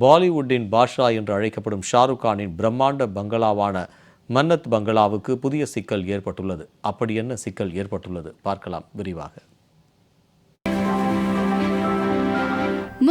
பாலிவுட்டின் பாஷா என்று அழைக்கப்படும் ஷாருக் கானின் பிரம்மாண்ட பங்களாவான மன்னத் பங்களாவுக்கு புதிய சிக்கல் ஏற்பட்டுள்ளது. அப்படி என்ன சிக்கல் ஏற்பட்டுள்ளது? பார்க்கலாம் விரிவாக.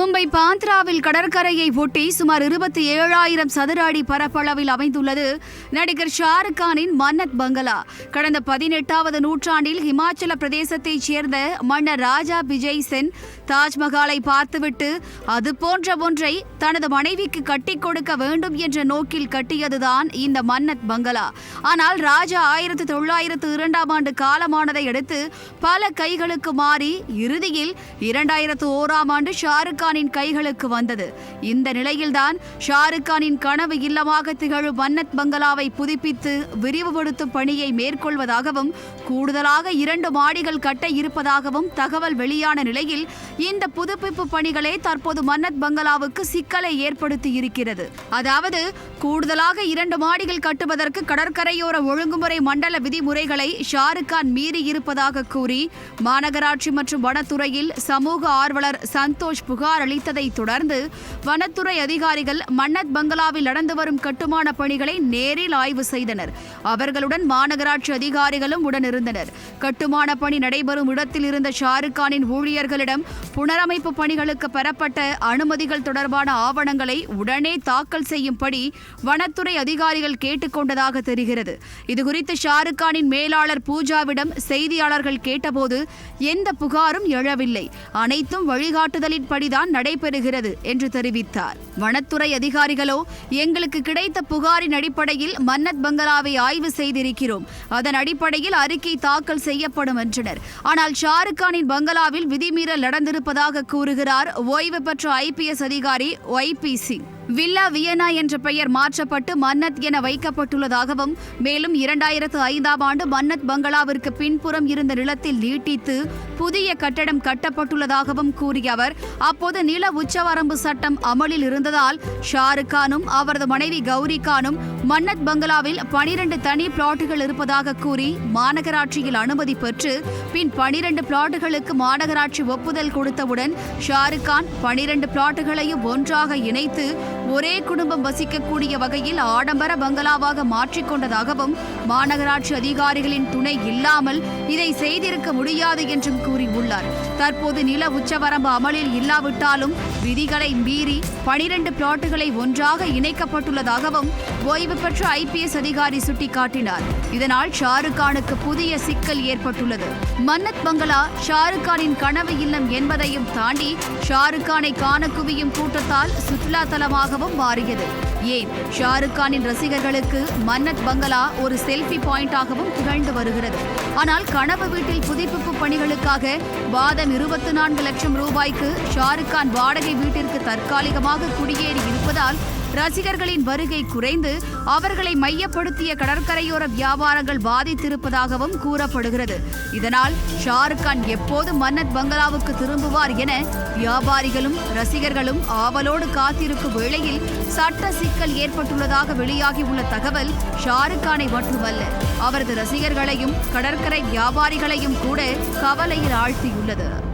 மும்பை பாந்த்ராவில் கடற்கரையை ஒட்டி சுமார் இருபத்தி ஏழாயிரம் சதுர அடி பரப்பளவில் அமைந்துள்ளது நடிகர் ஷாருக் கானின் மன்னத் பங்களா. கடந்த பதினெட்டாவது நூற்றாண்டில் ஹிமாச்சல பிரதேசத்தைச் சேர்ந்த மன்னர் ராஜா விஜய் சென் தாஜ்மஹாலை பார்த்துவிட்டு அது போன்ற ஒன்றை தனது மனைவிக்கு கட்டிக் கொடுக்க வேண்டும் என்ற நோக்கில் கட்டியதுதான் இந்த மன்னத் பங்களா. ஆனால் ராஜா ஆயிரத்தி தொள்ளாயிரத்து இரண்டாம் ஆண்டு காலமானதை அடுத்து பல கைகளுக்கு மாறி இறுதியில் இரண்டாயிரத்து ஓராம் ஆண்டு ஷாருக் கானின் கைகளுக்கு வந்தது. இந்த நிலையில்தான் ஷாருக் கானின் கனவு இல்லமாக திகழும் மன்னத் பங்களாவை புதுப்பித்து விரிவுபடுத்தும் பணியை மேற்கொள்வதாகவும் கூடுதலாக இரண்டு மாடிகள் கட்ட இருப்பதாகவும் தகவல் வெளியான நிலையில் இந்த புதுப்பிப்பு பணிகளே தற்போது மன்னத் பங்களாவுக்கு சிக்கலை ஏற்படுத்தி இருக்கிறது. அதாவது கூடுதலாக இரண்டு மாடிகள் கட்டுவதற்கு கடற்கரையோர ஒழுங்குமுறை மண்டல விதிமுறைகளை ஷாருக் கான் மீறி இருப்பதாக கூறி மாநகராட்சி மற்றும் வனத்துறையில் சமூக ஆர்வலர் சந்தோஷ் புகார் அளித்ததை தொடர்ந்து வனத்துறை அதிகாரிகள் மன்னத் பங்களாவில் நடந்து வரும் கட்டுமான பணிகளை நேரில் ஆய்வு செய்தனர். அவர்களுடன் மாநகராட்சி அதிகாரிகளும் உடனிருந்தனர். கட்டுமான பணி நடைபெறும் இடத்தில் இருந்த ஷாருக்கானின் ஊழியர்களிடம் புனரமைப்பு பணிகளுக்கு பெறப்பட்ட அனுமதிகள் தொடர்பான ஆவணங்களை உடனே தாக்கல் செய்யும்படி வனத்துறை அதிகாரிகள் கேட்டுக்கொண்டதாக தெரிகிறது. இதுகுறித்து ஷாருக்கானின் மேலாளர் பூஜாவிடம் செய்தியாளர்கள் கேட்டபோது எந்த புகாரும் எழவில்லை. அனைத்தும் வழிகாட்டுதலின்படிதான் நடைபெறுகிறது என்று தெரிவித்தார். வனத்துறை அதிகாரிகளோ எங்களுக்கு கிடைத்த புகாரின் அடிப்படையில் மன்னத் பங்களாவை ஆய்வு செய்திருக்கிறோம். அதன் அடிப்படையில் அறிக்கை தாக்கல் செய்யப்படும் என்றனர். ஆனால் ஷாருக்கானின் பங்களாவில் விதிமீறல் நடந்திருப்பதாக கூறுகிறார் ஓய்வு பெற்ற ஐபிஎஸ் அதிகாரி Y P Singh. Villa Vienna என்ற பெயர் மாற்றப்பட்டு மன்னத் என வைக்கப்பட்டுள்ளதாகவும் மேலும் இரண்டாயிரத்து ஐந்தாம் ஆண்டு மன்னத் பங்களாவிற்கு பின்புறம் இருந்த நிலத்தில் நீட்டித்து புதிய கட்டடம் கட்டப்பட்டுள்ளதாகவும் கூறிய அவர் அப்போது நில உச்சவரம்பு சட்டம் அமலில் இருந்ததால் ஷாருக் கானும் அவரது மனைவி கௌரி கானும் மன்னத் பங்களாவில் பனிரெண்டு தனி பிளாட்டுகள் இருப்பதாக கூறி மாநகராட்சியில் அனுமதி பெற்று பின் பனிரெண்டு பிளாட்டுகளுக்கு மாநகராட்சி ஒப்புதல் கொடுத்தவுடன் ஷாருக் கான் பனிரெண்டு பிளாட்டுகளையும் ஒன்றாக இணைத்து ஒரே குடும்பம் வசிக்கக்கூடிய வகையில் ஆடம்பர பங்களாவாக மாற்றிக்கொண்டதாகவும் மாநகராட்சி அதிகாரிகளின் துணை இல்லாமல் இதை செய்திருக்க முடியாது என்றும் கூறியுள்ளார். தற்போது நில உச்சவரம்பு அமலில் இல்லாவிட்டாலும் விதிகளை மீறி பனிரெண்டு பிளாட்டுகளை ஒன்றாக இணைக்கப்பட்டுள்ளதாகவும் ஓய்வு பெற்ற ஐபிஎஸ் அதிகாரி சுட்டிக்காட்டினார். இதனால் ஷாருக் கானுக்கு புதிய சிக்கல் ஏற்பட்டுள்ளது. மன்னத் பங்களா ஷாருக் கானின் கனவு இல்லம் என்பதையும் தாண்டி ஷாருக் கானை காண குவியும் கூட்டத்தால் சுற்றுலா தலமாகவும் மாறியது. ஏன்? ஷாருக் கானின் ரசிகர்களுக்கு மன்னத் பங்களா ஒரு செல்ஃபி பாயிண்டாகவும் திகழ்ந்து வருகிறது. ஆனால் கனவு வீட்டில் புதுப்பிப்பு பணிகளுக்காக வாதம் இருபத்தி நான்கு லட்சம் ரூபாய்க்கு ஷாருக் கான் வாடகை வீட்டிற்கு தற்காலிகமாக குடியேறி இருப்பதால் ரசிகர்களின் வருகை குறைந்து அவர்களை மையப்படுத்திய கடற்கரையோர வியாபாரங்கள் பாதித்திருப்பதாகவும் கூறப்படுகிறது. இதனால் ஷாருக் கான் எப்போது மன்னத் பங்களாவுக்கு திரும்புவார் என வியாபாரிகளும் ரசிகர்களும் ஆவலோடு காத்திருக்கும் வேளையில் சட்ட சிக்கல் ஏற்பட்டுள்ளதாக வெளியாகியுள்ள தகவல் ஷாருக் கானை மட்டுமல்ல அவரது ரசிகர்களையும் கடற்கரை வியாபாரிகளையும் கூட கவலையில் ஆழ்த்தியுள்ளது.